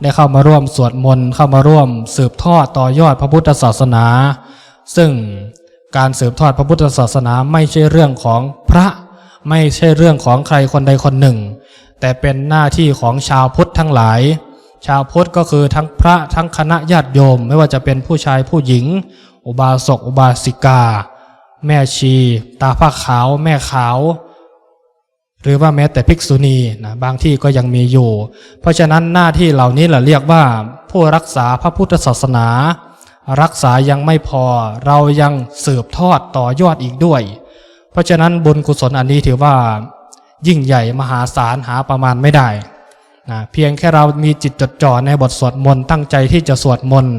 ได้เข้ามาร่วมสวดมนต์เข้ามาร่วมสืบทอดต่อยอดพระพุทธศาสนา ซึ่งการสืบทอดพระพุทธศาสนาไม่ใช่เรื่องของพระไม่ใช่เรื่องของใครคนใดคนหนึ่ง แต่เป็นหน้าที่ของชาวพุทธทั้งหลาย ชาวพุทธก็คือทั้งพระทั้งคณะญาติโยม ไม่ว่าจะเป็นผู้ชายผู้หญิง อุบาสกอุบาสิกา แม่ชี ตาผ้าขาว แม่ขาว หรือว่าแม้แต่ภิกษุณีนะบางที่ก็ยังมีอยู่ เพราะฉะนั้นหน้าที่เหล่านี้แหละเรียกว่า ผู้รักษาพระพุทธศาสนา รักษายังไม่พอเรายังสืบทอดต่อยอดอีกด้วย เพราะฉะนั้นบุญกุศลอันนี้ถือว่า ยิ่งใหญ่มหาศาลหาประมาณไม่ได้นะเพียงแค่เรามีจิตจดจ่อในบทสวดมนต์ตั้งใจที่จะสวดมนต์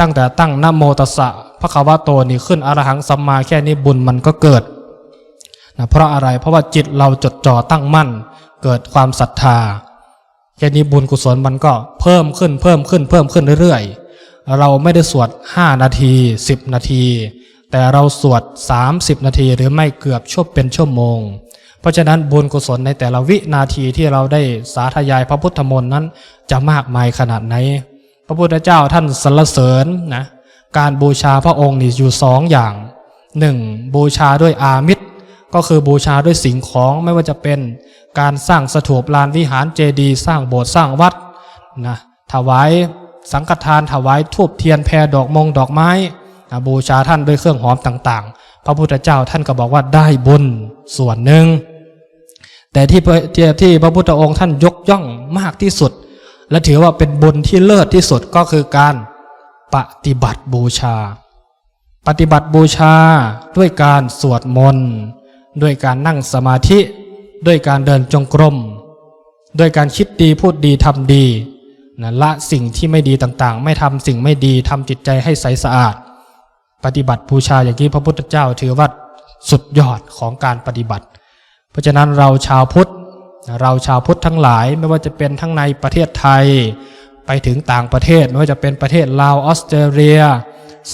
ตั้งแต่ตั้งนโมตัสสะพระคาวะโตนี่ขึ้นอรหังสัมมาแค่นี้บุญมันก็เกิด นะเพราะอะไรเพราะว่าจิตเราจดจ่อตั้งมั่น เกิดความศรัทธาแค่นี้บุญกุศลมันก็เพิ่มขึ้นเพิ่มขึ้นเพิ่มขึ้นเรื่อยๆ เราไม่ได้สวด 5 นาที 10 นาที แต่เราสวด 30 นาทีหรือไม่เกือบชั่วเป็นชั่วโมง เพราะฉะนั้นบุญกุศลในแต่ละวินาทีที่เราได้สาธยายพระพุทธมนต์นั้นจะมากมายขนาดไหน พระพุทธเจ้าท่านสรรเสริญนะการบูชาพระองค์นี่อยู่สองอย่างหนึ่งบูชาด้วยอามิต ก็คือบูชาด้วยสิ่งของไม่ว่าจะเป็นการสร้างสถูปลานวิหารเจดีย์สร้างโบสถ์สร้างวัดนะถวายสังฆทานถวายทูบเทียนแพรดอกมงดอกไม้นะบูชาท่านด้วยเครื่องหอมต่างๆ พระพุทธเจ้าท่านก็บอกว่าได้บุญส่วนหนึ่ง แต่ที่ที่ที่พระพุทธองค์ท่านยกย่องมากที่สุด และถือว่าเป็นบุญที่เลิศที่สุดก็คือการปฏิบัติบูชา ปฏิบัติบูชาด้วยการสวดมนต์ ด้วยการนั่งสมาธิ ด้วยการเดินจงกรม ด้วยการคิดดีพูดดีทำดีนะละสิ่งที่ไม่ดีต่างๆ ไม่ทำสิ่งไม่ดีทำจิตใจให้ใสสะอาด ปฏิบัติบูชาอย่างที่พระพุทธเจ้าถือว่าสุดยอดของการปฏิบัติ เพราะฉะนั้นเราชาวพุทธเราชาวพุทธทั้งหลายไม่ว่าจะเป็นทั้งในประเทศไทย ไปถึงต่างประเทศไม่ว่าจะเป็นประเทศลาวออสเตรเลีย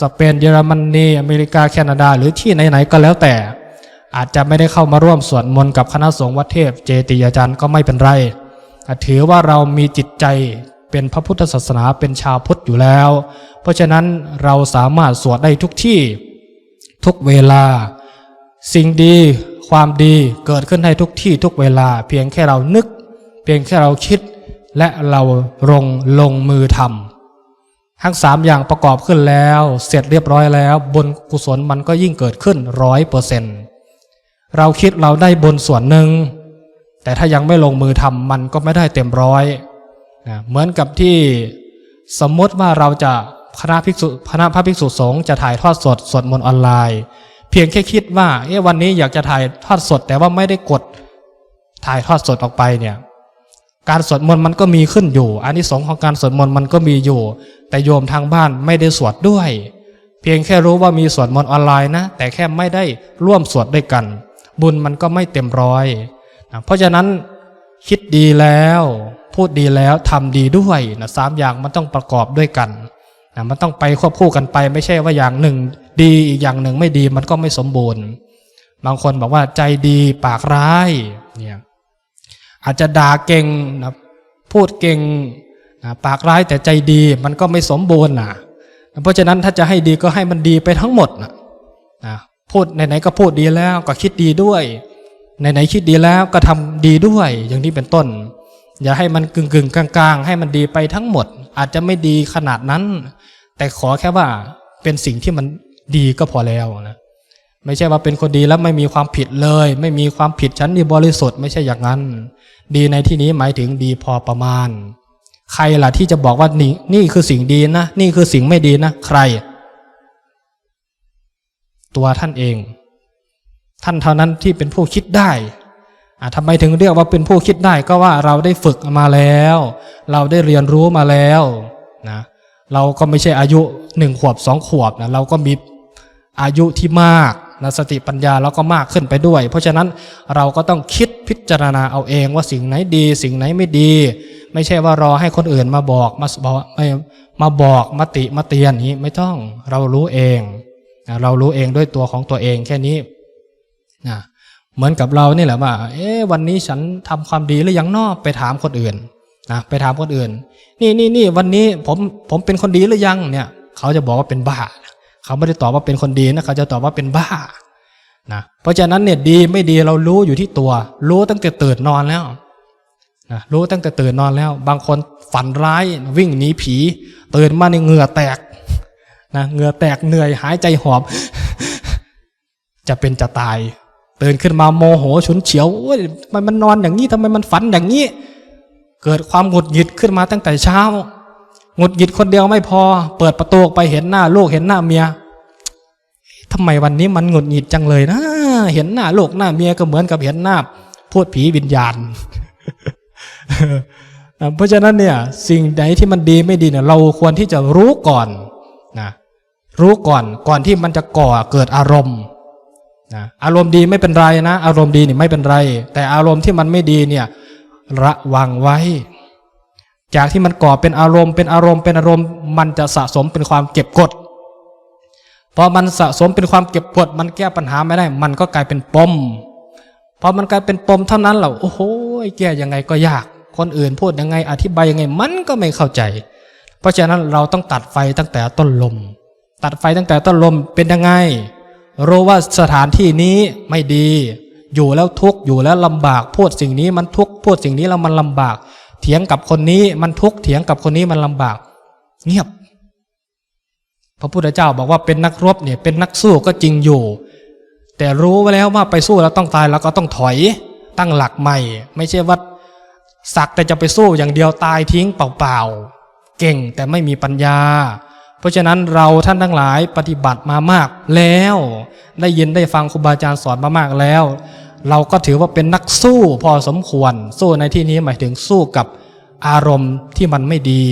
สเปนเยอรมนีอเมริกาแคนาดา หรือที่ไหนๆก็แล้วแต่ อาจจะไม่ได้เข้ามาร่วมสวดมนต์กับคณะสงฆ์วัดเทพเจติยาจารย์ก็ไม่เป็นไร ถือว่าเรามีจิตใจเป็นพระพุทธศาสนาเป็นชาวพุทธอยู่แล้ว เพราะฉะนั้นเราสามารถสวดได้ทุกที่ทุกเวลา สิ่งดีความดีเกิดขึ้นได้ทุกที่ทุกเวลา เพียงแค่เรานึก เพียงแค่เราคิดและเราลงลงมือทำทั้งสามอย่างประกอบขึ้นแล้ว เสร็จเรียบร้อยแล้วบุญกุศลมันก็ยิ่งเกิดขึ้นร้อยเปอร์เซ็นต์ เราคิดเราได้บุญส่วนหนึ่ง แต่ถ้ายังไม่ลงมือทำมันก็ไม่ได้เต็มร้อยนะเหมือนกับที่สมมติว่าเราจะคณะภิกษุคณะพระภิกษุสงฆ์จะถ่ายทอดสดสวดมนต์ออนไลน์ เพียงแค่คิดว่าเอ๊ะวันนี้อยากจะถ่ายทอดสด แต่ว่าไม่ได้กดถ่ายทอดสดออกไปเนี่ยการสวดมนต์มันก็มีขึ้นอยู่อานิสงส์ของการสวดมนต์มันก็มีอยู่ แต่โยมทางบ้านไม่ได้สวดด้วย เพียงแค่รู้ว่ามีสวดมนต์ออนไลน์นะ แต่แค่ไม่ได้ร่วมสวดด้วยกัน บุญมันก็ไม่เต็มร้อยนะเพราะฉะนั้นคิดดีแล้ว พูดดีแล้วทำดีด้วยนะสามอย่างมันต้องประกอบด้วยกันนะมันต้องไปควบคู่กันไป ไม่ใช่ว่าอย่างหนึ่ง ดีอีกอย่างหนึ่งไม่ดีมันก็ไม่สมบูรณ์ บางคนบอกว่าใจดีปากร้ายเนี่ยอาจจะด่าเก่งนะพูดเก่งนะปากร้ายแต่ใจดีมันก็ไม่สมบูรณ์นะเพราะฉะนั้นถ้าจะให้ดีก็ให้มันดีไปทั้งหมดนะนะ พูดไหนๆก็พูดดีแล้วก็คิดดีด้วยไหนๆคิดดีแล้วก็ทำดีด้วย อย่างนี้เป็นต้น อย่าให้มันกึ่งกึ่งๆกลางๆ ให้มันดีไปทั้งหมด อาจจะไม่ดีขนาดนั้น แต่ขอแค่ว่าเป็นสิ่งที่มันดีก็พอแล้วนะไม่ใช่ว่าเป็นคนดีแล้วไม่มีความผิดเลย ไม่มีความผิดฉันนี่บริสุทธิ์ไม่ใช่อย่างนั้น ดีในที่นี้หมายถึงดีพอประมาณ ใครล่ะที่จะบอกว่านี่นี่คือสิ่งดีนะ นี่คือสิ่งไม่ดีนะ ใคร ตัวท่านเอง ท่านเท่านั้นที่เป็นผู้คิดได้ทำไมถึงเรียกว่าเป็นผู้คิดได้ก็ว่าเราได้ฝึกมาแล้ว เราได้เรียนรู้มาแล้วนะเราก็ไม่ใช่อายุหนึ่งขวบสองขวบนะเราก็มีอายุที่มากนะสติปัญญาเราก็มากขึ้นไปด้วย เพราะฉะนั้นเราก็ต้องคิดพิจารณาเอาเองว่าสิ่งไหนดี สิ่งไหนไม่ดี ไม่ใช่ว่ารอให้คนอื่นมาบอกมาบอกมาบอกมาติมาเตียนนี้ไม่ต้องเรารู้เอง นะเรารู้เองด้วยตัวของตัวเองแค่นี้นะเหมือนกับเรานี่แหละว่า เอ๊ะวันนี้ฉันทำความดีหรือยังนอไปถามคนอื่นนะไปถามคนอื่น นี่นี่นี่วันนี้ผมผมเป็นคนดีหรือยังเนี่ยเขาจะบอกว่าเป็นบ้า เขาไม่ได้ตอบว่าเป็นคนดีนะเขาจะตอบว่าเป็นบ้านะเพราะฉะนั้นเนี่ยดีไม่ดีเรารู้อยู่ที่ตัว รู้ตั้งแต่ตื่นนอนแล้วนะรู้ตั้งแต่ตื่นนอนแล้ว บางคนฝันร้ายวิ่งหนีผี ตื่นมาในเหงื่อแตก นะเหงื่อแตกเหนื่อยหายใจหอบ จะเป็นจะตาย ตื่นขึ้นมาโมโหฉุนเฉียวโอ้ยทำไมมันนอนอย่างนี้ทำไมมันฝันอย่างนี้ เกิดความหงุดหงิดขึ้นมาตั้งแต่เช้าหงุดหงิดคนเดียวไม่พอ เปิดประตูไปเห็นหน้าลูกเห็นหน้าเมียทำไมวันนี้มันหงุดหงิดจังเลยนะเห็นหน้าลูกหน้าเมียก็เหมือนกับเห็นหน้าพูดผีวิญญาณเพราะฉะนั้นเนี่ยสิ่งใดที่มันดีไม่ดีเนี่ยเราควรที่จะรู้ก่อน รู้ก่อนก่อนที่มันจะก่อเกิดอารมณ์นะอารมณ์ดีไม่เป็นไรนะ อารมณ์ดีนี่ไม่เป็นไร แต่อารมณ์ที่มันไม่ดีเนี่ยระวังไว้ จากที่มันก่อเป็นอารมณ์เป็นอารมณ์เป็นอารมณ์ มันจะสะสมเป็นความเก็บกดพอมันสะสมเป็นความเก็บกด มันแก้ปัญหาไม่ได้ มันก็กลายเป็นปมพอมันกลายเป็นปมเท่านั้นแหละโอ้โหแก้ยังไงก็ยาก คนอื่นพูดยังไงอธิบายยังไงมันก็ไม่เข้าใจ เพราะฉะนั้นเราต้องตัดไฟตั้งแต่ต้นลม ตัดไฟตั้งแต่ต้นลมเป็นยังไง รู้ว่าสถานที่นี้ไม่ดี อยู่แล้วทุกข์อยู่แล้วลำบาก พูดสิ่งนี้มันทุกข์พูดสิ่งนี้แล้วมันลำบาก เถียงกับคนนี้มันทุกข์เถียงกับคนนี้มันลำบาก เงียบ พระพุทธเจ้าบอกว่าเป็นนักรบเนี่ยเป็นนักสู้ก็จริงอยู่ แต่รู้ไว้แล้วว่าไปสู้แล้วต้องตายแล้วก็ต้องถอย ตั้งหลักใหม่ ไม่ใช่ว่าสักแต่จะไปสู้อย่างเดียวตายทิ้งเปล่าๆเก่งแต่ไม่มีปัญญา เพราะฉะนั้นเราท่านทั้งหลายปฏิบัติมามากแล้วได้ยินได้ฟังครูบาอาจารย์สอนมามากแล้ว เราก็ถือว่าเป็นนักสู้พอสมควร สู้ในที่นี้หมายถึงสู้กับอารมณ์ที่มันไม่ดี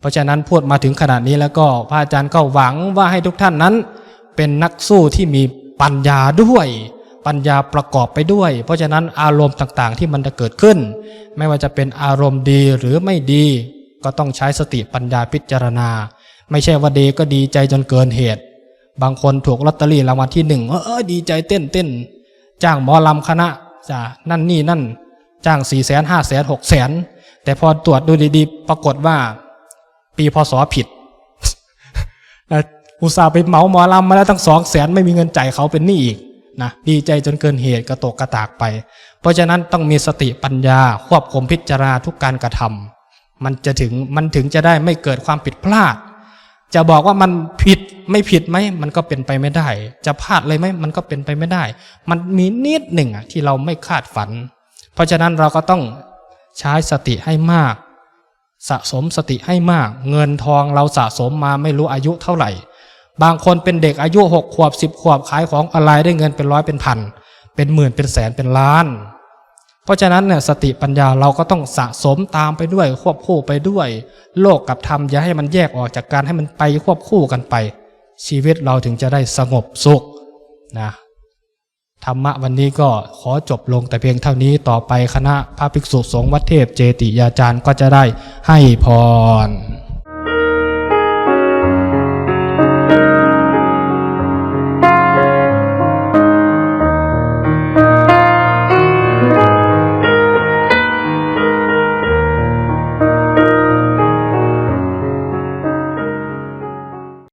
เพราะฉะนั้นพูดมาถึงขนาดนี้แล้วก็พระอาจารย์ก็หวังว่าให้ทุกท่านนั้น เป็นนักสู้ที่มีปัญญาด้วยปัญญาประกอบไปด้วย เพราะฉะนั้นอารมณ์ต่างๆ ที่มันจะเกิดขึ้น ไม่ว่าจะเป็นอารมณ์ดีหรือไม่ดี ก็ต้องใช้สติปัญญาพิจารณา ไม่ใช่ว่าเดก็ดีใจจนเกินเหตุ บางคนถูกลอตเตอรี่รางวัลที่หนึ่งเออดีใจเต้นเต้นจ้างหมอลำคณะจ้านั่นนี่นั่น จ้างสี่แสนห้าแสนหกแสนแต่พอตรวจดูดีๆ ปรากฏว่า ปีพศผิดอุตส่าห์ไปเหมาหมอลำมาแล้วตั้งสองแสนไม่มีเงินจ่ายเขาเป็นหนี้อีกนะดีใจจนเกินเหตุกระตกกระตากไป เพราะฉะนั้นต้องมีสติปัญญา ควบคุมพิจารณาทุกการกระทำมันจะถึงมันถึงจะได้ไม่เกิดความผิดพลาด จะบอกว่ามันผิดไม่ผิดไหมมันก็เป็นไปไม่ได้ จะพลาดเลยไหมมันก็เป็นไปไม่ได้ มันมีนิดหนึ่งอะที่เราไม่คาดฝัน เพราะฉะนั้นเราก็ต้องใช้สติให้มาก สะสมสติให้มาก เงินทองเราสะสมมาไม่รู้อายุเท่าไหร่ บางคนเป็นเด็กอายุหกขวบสิบขวบขายของออนไลน์ได้เงินเป็นร้อยเป็นพันเป็นหมื่นเป็นแสนเป็นล้าน เพราะฉะนั้นเนี่ยสติปัญญาเราก็ต้องสะสมตามไปด้วย ควบคู่ไปด้วย โลกกับธรรมอย่าให้มันแยกออกจากการให้มันไปควบคู่กันไป ชีวิตเราถึงจะได้สงบสุขนะธรรมะวันนี้ก็ขอจบลงแต่เพียงเท่านี้ต่อไปคณะพระภิกษุสงฆ์วัดเทพเจติยาจารย์ก็จะได้ให้พร